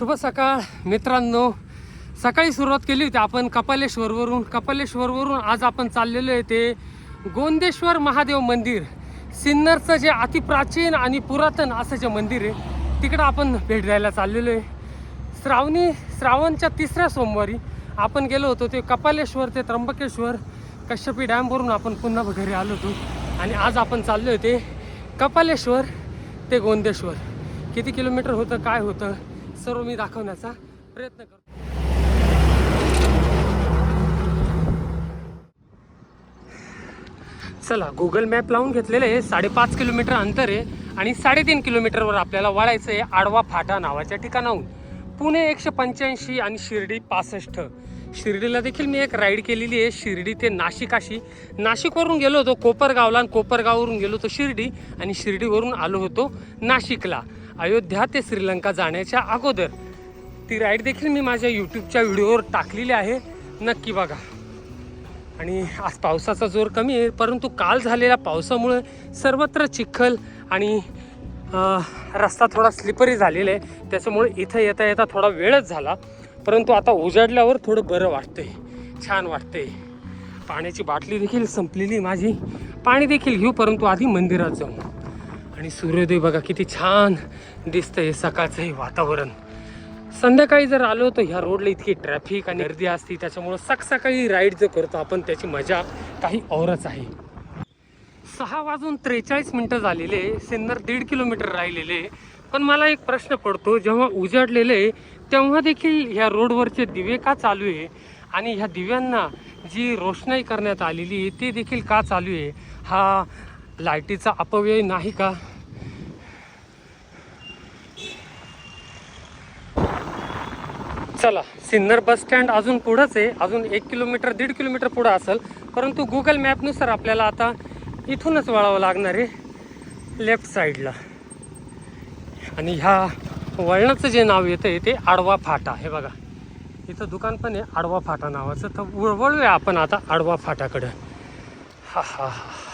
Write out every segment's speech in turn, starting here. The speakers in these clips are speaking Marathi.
शुभ सकाळ मित्रांनो. सकाळी सुरुवात केली होती आपण कपालेश्वरवरून. कपालेश्वरवरून आज आपण चाललेलो आहे ते गोंदेश्वर महादेव मंदिर. सिन्नरचं जे अतिप्राचीन आणि पुरातन असं जे मंदिर आहे तिकडं आपण भेट द्यायला चाललेलो आहे. श्रावणी श्रावणच्या तिसऱ्या सोमवारी आपण गेलो होतो ते कपालेश्वर ते त्र्यंबकेश्वर कश्यपी डॅमवरून आपण पुन्हा घरी आलो होतो. आणि आज आपण चाललो होते कपालेश्वर ते गोंदेश्वर. किती किलोमीटर होतं काय होतं? सर्व मी दाखवण्याचा प्रयत्न करतो. चला गुगल मॅप लावून घेतलेलं आहे. साडेपाच किलोमीटर अंतर आहे आणि साडेतीन किलोमीटरवर आपल्याला वळायचं आहे आडवा फाटा नावाच्या ठिकाणाहून. पुणे एकशे पंच्याऐंशी आणि शिर्डी पासष्ट. शिर्डीला देखील मी एक राईड केलेली आहे. शिर्डी ते नाशिक अशी. नाशिकवरून गेलो होतो कोपरगावला आणि कोपरगाववरून गेलो होतो शिर्डी आणि शिर्डीवरून आलो होतो नाशिकला. अयोध्या ते श्रीलंका जाण्याच्या अगोदर. ती राईड देखील मी माझ्या यूट्यूबच्या व्हिडिओवर टाकलेली आहे. नक्की बघा. आणि आज पावसाचा जोर कमी आहे परंतु काल झालेल्या पावसामुळे सर्वत्र चिखल आणि रस्ता थोडा स्लिपरी झालेला आहे. त्याच्यामुळे इथं येता येता थोडा वेळच झाला. परंतु आता उजाडल्यावर थोडं बरं वाटतंय. छान वाटतंय. पाण्याची बाटली देखील संपलेली माझी. पाणी देखील घेऊ परंतु आधी मंदिरात जाऊ. आणि सूर्योदय बघा किती छान दिसतंय सकाळचं हे वातावरण. संध्याकाळी जर आलो तर ह्या रोडला इतकी ट्रॅफिक आणि गर्दी असते त्याच्यामुळं सकाळी राईड जर करतो आपण त्याची मजा काही औरच आहे. सहा वाजून त्रेचाळीस मिनटं झालेले सिन्नर दीड किलोमीटर राहिलेले. पण मला एक प्रश्न पडतो जेव्हा उजाडलेले तेव्हा देखील ह्या रोडवरचे दिवे का चालू आहे? आणि ह्या दिव्यांना जी रोषणाई करण्यात आलेली आहे ती देखील का चालू आहे? हा लाईटीचा अपव्यय नाही का? चला सिन्नर बस स्टँड अजून पुढंच आहे. अजून एक किलोमीटर दीड किलोमीटर पुढं असेल. परंतु गुगल मॅपनुसार आपल्याला आता इथूनच वळावं लागणार आहे लेफ्ट साईडला आणि ह्या वळणाचं जे नाव येतं आहे ते आडवा फाटा. हे बघा इथं दुकान पण आहे आडवा फाटा नावाचं. तर वळ- वळूया आपण आता आडवा फाटाकडं. हा हा हा.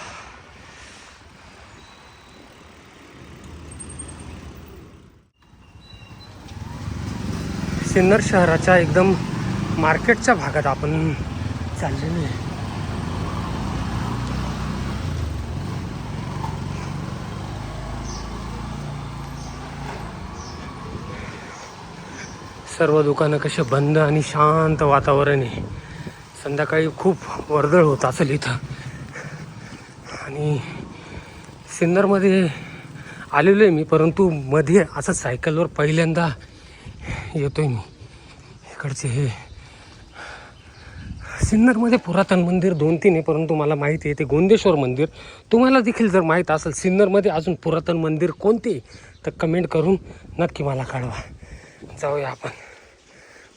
सिन्नर शहराच्या एकदम मार्केटच्या भागात आपण चाललेलो आहे. सर्व दुकानं कसे बंद आणि शांत वातावरण आहे. संध्याकाळी खूप वर्दळ होत असेल इथं. आणि सिन्नरमध्ये आलेलो आहे मी परंतु मध्ये असं सायकलवर पहिल्यांदा येतोय मी. इकडचे हे सिन्नरमध्ये पुरातन मंदिर दोन तीन आहे परंतु मला माहिती आहे ते गोंदेश्वर मंदिर. तुम्हाला देखील जर माहीत असेल सिन्नरमध्ये अजून पुरातन मंदिर कोणते तर कमेंट करून नक्की मला कळवा. जाऊया आपण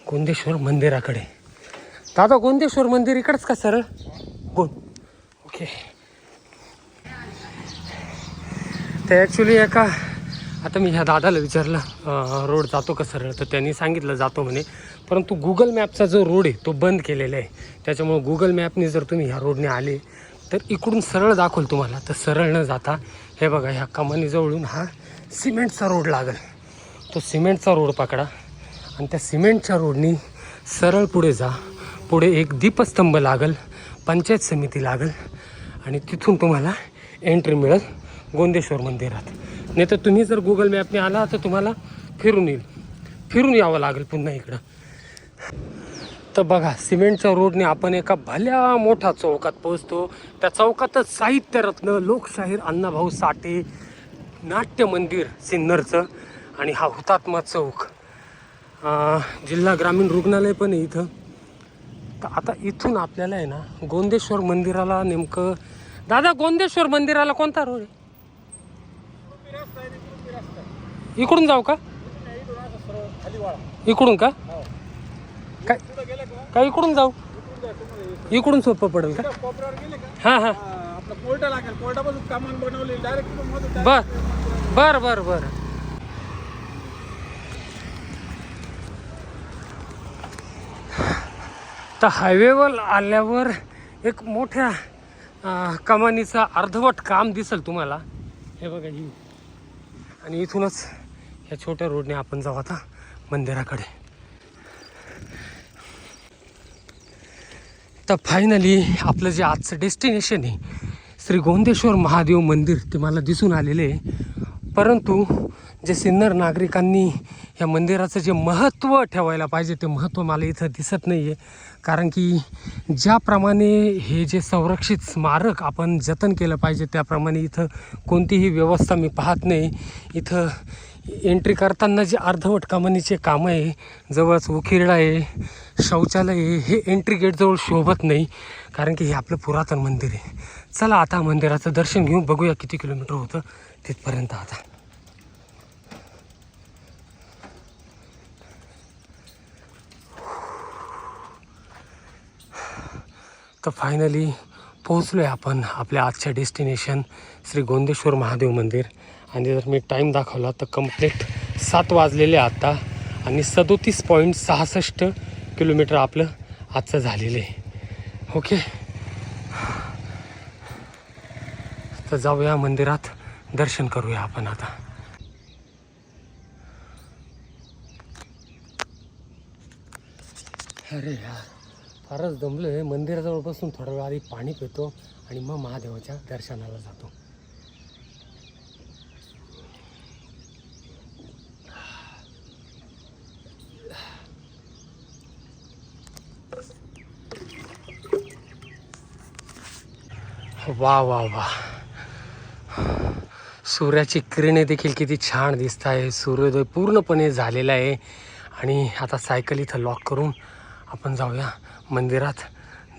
गोंदेश्वर मंदिराकडे. दादा गोंदेश्वर मंदिर इकडंच का सरळ? गोंद ओके ते ॲक्च्युली एका आता मी ह्या दादाला विचारलं रोड जातो का सरळ? तर त्यांनी सांगितलं जातो म्हणे. परंतु गुगल मॅपचा जो रोड आहे तो बंद केलेला आहे. त्याच्यामुळं गुगल मॅपने जर तुम्ही ह्या रोडने आले तर इकडून सरळ दाखवल तुम्हाला. तर सरळ न जाता हे बघा ह्या कमानीजवळून हा सिमेंटचा रोड लागेल. तो सिमेंटचा रोड पकडा आणि त्या सिमेंटच्या रोडनी सरळ पुढे जा. पुढे एक दीपस्तंभ लागल पंचायत समिती लागल आणि तिथून तुम्हाला एंट्री मिळेल गोंदेश्वर मंदिरात. नाही तर तुम्ही जर गुगल मॅपने आला तर तुम्हाला फिरून येईल. फिरून यावं लागेल पुन्हा इकडं. तर बघा सिमेंटच्या रोडने आपण एका भल्या मोठा चौकात पोहोचतो. त्या चौकातच साहित्यरत्न लोकशाहीर अण्णाभाऊ साठे नाट्य मंदिर सिन्नरचं आणि हा हुतात्मा चौक. जिल्हा ग्रामीण रुग्णालय पण आहे इथं. तर आता इथून आपल्याला आहे ना गोंदेश्वर मंदिराला नेमकं दादा गोंदेश्वर मंदिराला कोणता रोड आहे? इकडून जाऊ का? इकडून का? काय? काय इकडून जाऊ? इकडून सोपं पडेल का? हां हां. बर बर बर बर. तर हायवेवर आल्यावर एक मोठ्या कमानीचा अर्धवट काम दिसेल तुम्हाला. हे बघा ही. आणि इथूनच ह्या छोट्या रोडने आपण जाऊ आता मंदिराकडे. तर फायनली आपलं जे आजचं डेस्टिनेशन आहे श्री गोंदेश्वर महादेव मंदिर ते मला दिसून आलेले आहे. परंतु जे सिन्नर नागरिकांनी या मंदिराचं जे महत्त्व ठेवायला पाहिजे ते महत्त्व मला इथं दिसत नाही आहे कारण की ज्याप्रमाणे हे जे संरक्षित स्मारक आपण जतन केलं पाहिजे त्याप्रमाणे इथं कोणतीही व्यवस्था मी पाहत नाही. इथं एंट्री करताना जे अर्धवट कमानीचे कामं आहे जवळच उकिरडा आहे शौचालय आहे हे एंट्री गेटजवळ शोभत नाही. कारण की हे आपलं पुरातन मंदिर आहे. चला आता मंदिराचं दर्शन घेऊन बघूया किती किलोमीटर होतं तिथपर्यंत आता. तर फायनली पोहोचलो आहे आपण आपल्या आजच्या डेस्टिनेशन श्री गोंदेश्वर महादेव मंदिर. आणि जर मी टाईम दाखवला तर कंप्लीट सात वाजलेले आहे आत्ता आणि सदोतीस पॉईंट सहासष्ट किलोमीटर आपलं आजचं झालेलं आहे. ओके तर जाऊया मंदिरात. दर्शन करूया आपण आता. अरे यार. फारच दमलो आहे मंदिराजवळ बसून थोडा वेळ आधी पाणी पितो आणि मग महादेवाच्या दर्शनाला जातो. वा वा वा. सूर्याची किरणे देखील किती छान दिसत आहे. सूर्योदय पूर्णपणे झालेला आहे. आणि आता सायकल इथं लॉक करून आपण जाऊया. मंदिरात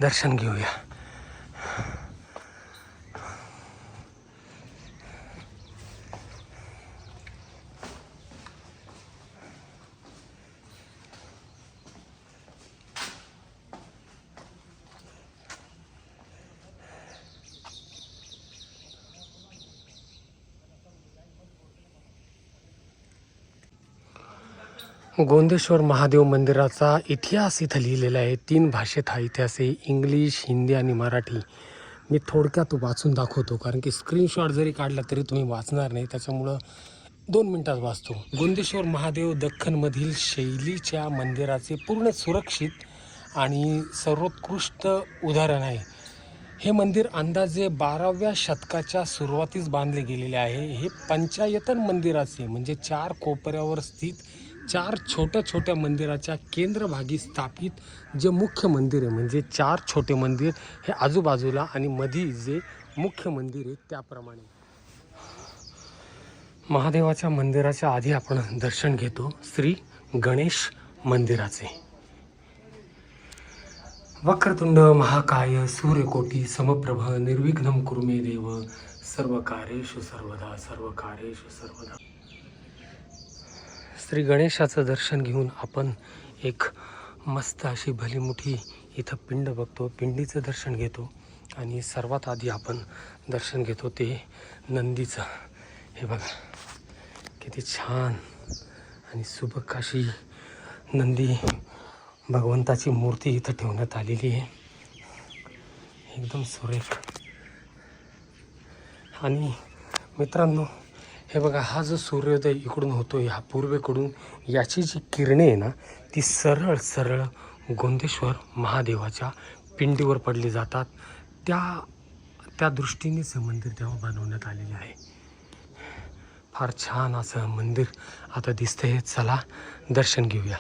दर्शन घेऊया. गोंदेश्वर महादेव मंदिराचा इतिहास इथं लिहिलेला आहे. तीन भाषेत हा इतिहास आहे. इंग्लिश हिंदी आणि मराठी. मी थोडक्यात वाचून दाखवतो कारण की स्क्रीनशॉट जरी काढला तरी तुम्ही वाचणार नाही. त्याच्यामुळं दोन मिनटात वाचतो. गोंदेश्वर महादेव दख्खनमधील शैलीच्या मंदिराचे पूर्ण सुरक्षित आणि सर्वोत्कृष्ट उदाहरण आहे. हे मंदिर अंदाजे बाराव्या शतकाच्या सुरुवातीस बांधले गेलेले आहे. हे पंचायतन मंदिराचे म्हणजे चार कोपऱ्यावर स्थित चार छोट्या छोट्या मंदिराच्या केंद्रभागी स्थापित जे मुख्य मंदिर आहे म्हणजे चार छोटे मंदिर हे आजूबाजूला आणि मधी जे मुख्य मंदिर आहे त्याप्रमाणे. महादेवाच्या मंदिराच्या आधी आपण दर्शन घेतो श्री गणेश मंदिराचे. वक्रतुंड महाकाय सूर्यकोटी समप्रभ निर्विघ्नम कुरुमे देव सर्व कार्येषु सर्वदा सर्व कार्येषु सर्वदा. श्री गणेशाचं दर्शन घेऊन आपण एक मस्त अशी भलीमुठी इथं पिंड बघतो. पिंडीचं दर्शन घेतो आणि सर्वात आधी आपण दर्शन घेतो ते नंदीचं. हे बघा किती छान आणि सुबक अशी नंदी भगवंताची मूर्ती इथं ठेवण्यात आलेली आहे. एकदम सुरेख. आणि मित्रांनो हे बघा हा जो सूर्योदय इकडून होतो ह्या पूर्वेकडून याची जी किरणे आहे ना ती सरळ सरळ गोंदेश्वर महादेवाच्या पिंडीवर पडली जातात. त्या त्या दृष्टीनेच हे मंदिर तेव्हा बनवण्यात आलेले आहे. फार छान असं मंदिर आता दिसतंय. चला दर्शन घेऊया.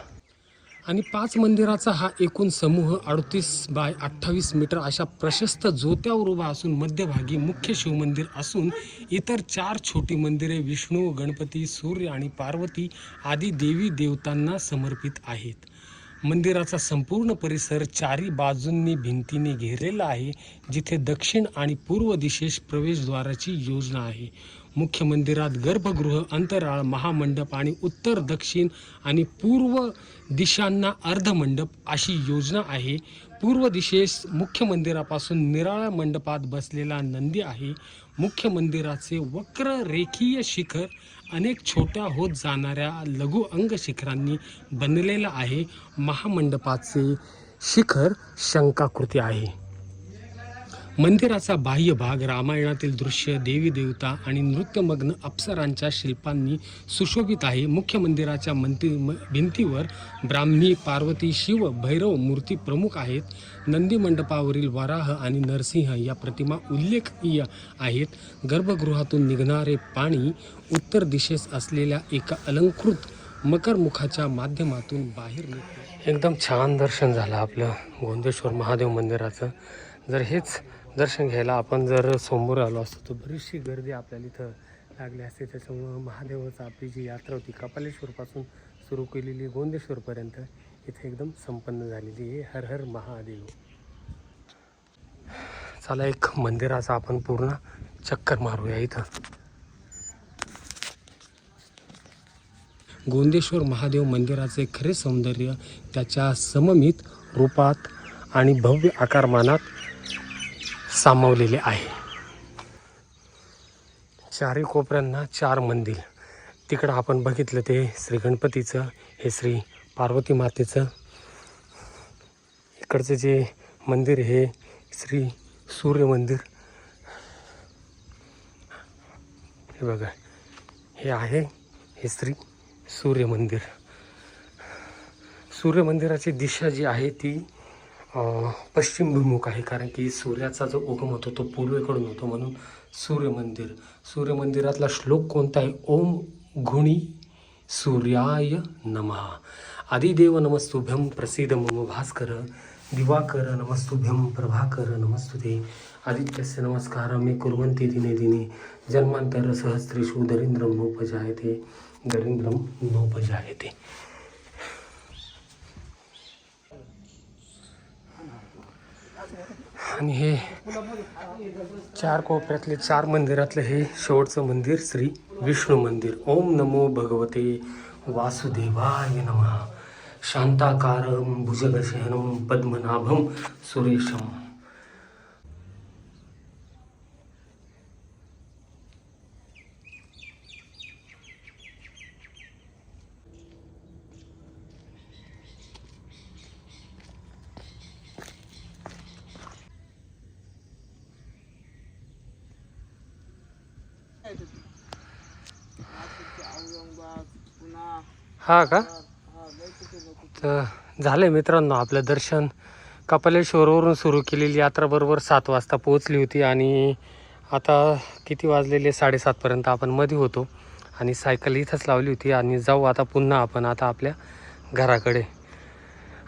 आणि पाच मंदिराचा हा एकूण समूह अडतीस बाय अठ्ठावीस मीटर अशा प्रशस्त जोत्यावर उभा असून मध्यभागी मुख्य शिवमंदिर असून इतर चार छोटी मंदिरे विष्णू गणपती सूर्य आणि पार्वती आदी देवी देवतांना समर्पित आहेत. मंदिराचा संपूर्ण परिसर चारी बाजूंनी भिंतीने घेरलेला आहे जिथे दक्षिण आणि पूर्व दिशेस प्रवेशद्वाराची योजना आहे. मुख्य मंदिरात गर्भगृह अंतराळ महामंडप आणि उत्तर दक्षिण आणि पूर्व दिशांना अर्धमंडप अशी योजना आहे. पूर्व दिशेस मुख्य मंदिरापासून निराळ्या मंडपात बसलेला नंदी आहे. मुख्य मंदिराचे वक्र रेखीय शिखर अनेक छोट्या होत जाणाऱ्या लघु अंग शिखरांनी बनलेलं आहे महामंडपाचे शिखर शंकाकृती आहे. मंदिराचा बाह्य भाग रामायणातील दृश्य देवी देवता आणि नृत्यमग्न अप्सरांच्या शिल्पांनी सुशोभित आहे. मुख्य मंदिराच्या मंदिर म- भिंतीवर ब्राह्मी पार्वती शिव भैरव मूर्ती प्रमुख आहेत. नंदी मंडपावरील वराह आणि नरसिंह या प्रतिमा उल्लेखनीय आहेत. गर्भगृहातून निघणारे पाणी उत्तर दिशेस असलेल्या एका अलंकृत मकरमुखाच्या माध्यमातून बाहेर निघते. एकदम छान दर्शन झालं आपलं गोंदेश्वर महादेव मंदिराचं. जर हेच दर्शन घ्यायला आपण जर समोर आलो असतो तर बरीचशी गर्दी आपल्याला इथं लागली असते. त्याच्यामुळं महादेवाचं आपली जी यात्रा होती कपालेश्वरपासून सुरू केलेली गोंदेश्वरपर्यंत इथे एकदम संपन्न झालेली आहे. हर हर महादेव. चला एक मंदिराचा आपण पूर्ण चक्कर मारूया इथं. गोंदेश्वर महादेव मंदिराचे खरे सौंदर्य त्याच्या सममित रूपात आणि भव्य आकारमानात सामावलेले आहे. चारही कोपऱ्यांना चार मंदिर. तिकडं आपण बघितलं ते श्री गणपतीचं हे श्री पार्वती मातेचं. इकडचं जे मंदिर हे श्री सूर्य मंदिर. हे बघा हे आहे हे श्री सूर्य मंदिर. सूर्य मंदिराची दिशा जी आहे ती पश्चिमभिमुख आहे कारण की सूर्याचा जो उगम होतो तो पूर्वेकडून होतो म्हणून सूर्यमंदिर. सूर्यमंदिरातला श्लोक कोणता आहे? ओम गुणी सूर्याय नमः. आदिदेव नमस्तुभ्यम प्रसिद्ध मम भास्कर दिवाकर नमस्तुभ्यम प्रभाकर नमस्तुते. आदित्यस्य नमस्कार मे कुर्वन्ति दिने दिने जन्मांतर सहस्रेषु दरिद्रं नोपजायते दरिद्रं नोपजायते. आणि हे चार कोपऱ्यातले चार मंदिरातलं हे शेवटचं मंदिर श्री विष्णू मंदिर. ओम नमो भगवते वासुदेवाय नमः. शांताकारं भुजगशयनं पद्मनाभं सुरेशम्. हा का? तर झालं मित्रांनो आपलं दर्शन. कपालेश्वरवरून सुरू केलेली यात्रा बरोबर सात वाजता पोहोचली होती आणि आता किती वाजलेले? साडेसातपर्यंत आपण मध्ये होतो आणि सायकल इथंच लावली होती आणि जाऊ आता पुन्हा आपण आता आपल्या घराकडे.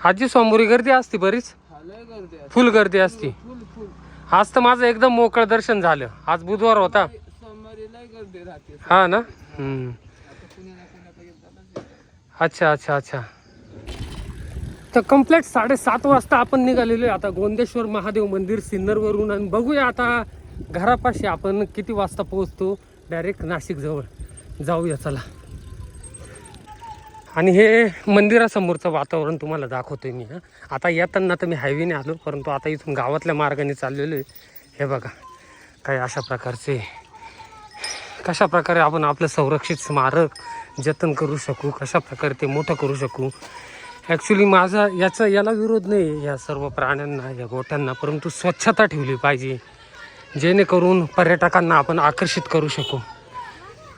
आजी सोमवारी गर्दी असते बरीच? आहे. फुल गर्दी असते. आज तर माझं एकदम मोकळं दर्शन झालं. आज बुधवार होता. हा ना हम्म. आता पुण्याला पुण्याला येताना अच्छा अच्छा अच्छा. तर कंप्लीट साडेसात वाजता आपण निघालेलो आहे आता गोंदेश्वर महादेव मंदिर सिन्नरवरून आणि बघूया आता घरापाशी आपण किती वाजता पोहोचतो. डायरेक्ट नाशिकजवळ. जाऊया चला. आणि हे मंदिरासमोरचं वातावरण तुम्हाला दाखवतोय मी हां. आता येताना तर मी हायवेने आलो परंतु आता इथून गावातल्या मार्गाने चाललेलो आहे. हे बघा काही अशा प्रकारचे कशा प्रकारे आपण आपलं संरक्षित स्मारक जतन करू शकू कशा प्रकारे ते मोठं करू शकू. ॲक्च्युली माझा याचा याला विरोध नाही आहे या सर्व प्राण्यांना या गोट्यांना परंतु स्वच्छता ठेवली पाहिजे. जेणेकरून पर्यटकांना आपण आकर्षित करू शकू.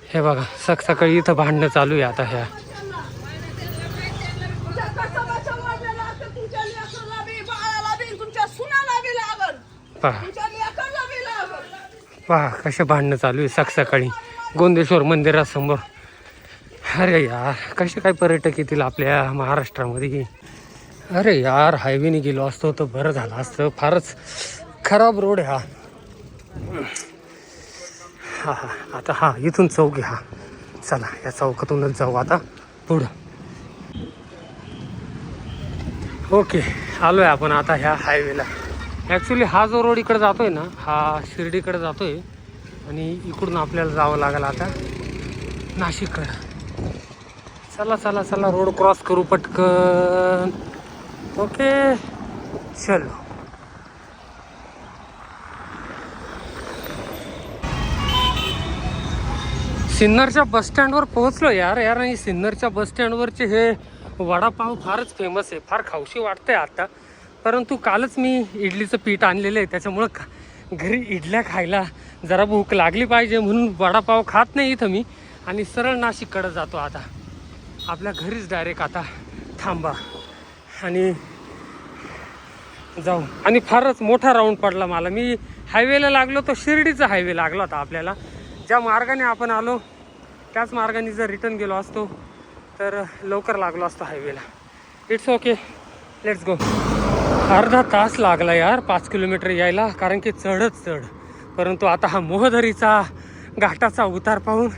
हे बघा सक सकाळी इथं भांडणं चालू आहे आता ह्या. पहा. पहा कसे भांडणं चालू आहे सक सकाळी. गोंदेश्वर मंदिरासमोर. अरे यार कसे काय पर्यटक येतील आपल्या महाराष्ट्रामध्ये अरे यार हायवेने गेलो असतो तर बरं झालं असतं. फारच खराब रोड आहे हा. हा हा. आता हा इथून चौक हा. चला या चौकातूनच जाऊ आता. पुढं. ओके आलो आहे आपण आता ह्या हायवेला ॲक्च्युली हा जो रोड इकडे जातोय ना हा शिर्डीकडे जातोय. आणि इकडून आपल्याला जावं लागेल आता. नाशिककडं. चला चला चला रोड क्रॉस करू पटकन. ओके चलो. सिन्नरच्या बसस्टँडवर पोहोचलो यार यार आणि सिन्नरच्या बसस्टँडवरचे हे वडापाव फारच फेमस आहे. फार खावशी वाटते आता. परंतु कालच मी इडलीचं पीठ आणलेलं आहे. त्याच्यामुळं खा घरी इडल्या खायला जरा भूक लागली पाहिजे म्हणून वडापाव खात नाही इथं मी. आणि सरळ नाशिककडं जातो आता. आपल्या घरीच डायरेक्ट आता थांबा. आणि जाऊ. आणि फारच मोठा राऊंड पडला मला. मी हायवेला लागलो तो शिर्डीचा हायवे लागला होता आपल्याला. ज्या मार्गाने आपण आलो त्याच मार्गाने जर रिटर्न गेलो असतो तर लवकर लागलो असतो हायवेला इट्स ओके लेट्स गो अर्धा तास लागला यार पाच किलोमीटर यायला कारण की चढच चढ. परंतु आता हा मोहधरीचा घाटाचा उतार पाहून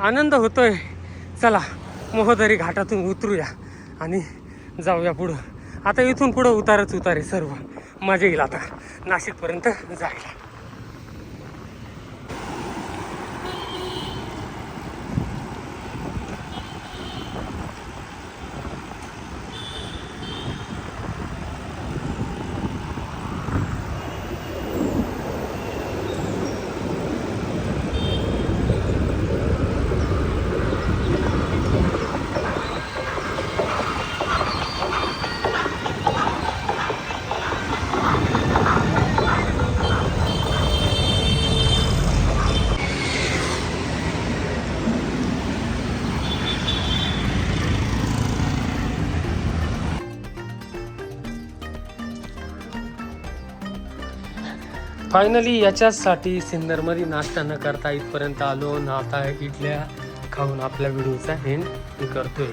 आनंद होतोय. चला. मोहदरी घाटातून उतरूया आणि जाऊया पुढं. आता इथून पुढं उतारच उतारे सर्व. मजा येईल आता. नाशिकपर्यंत जायला. फायनली याच्याचसाठी सिन्नरमध्ये नाश्ता न करता इथपर्यंत आलो. नाता इडल्या खाऊन आपल्या व्हिडिओचा एंड मी करतोय.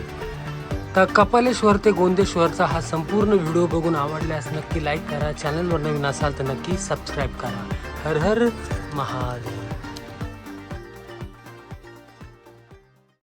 तर कपालेश्वर ते गोंदेश्वरचा हा संपूर्ण व्हिडिओ बघून आवडल्यास नक्की लाईक करा. चॅनलवर नवीन असाल तर नक्की सबस्क्राईब करा. हर हर महादेव.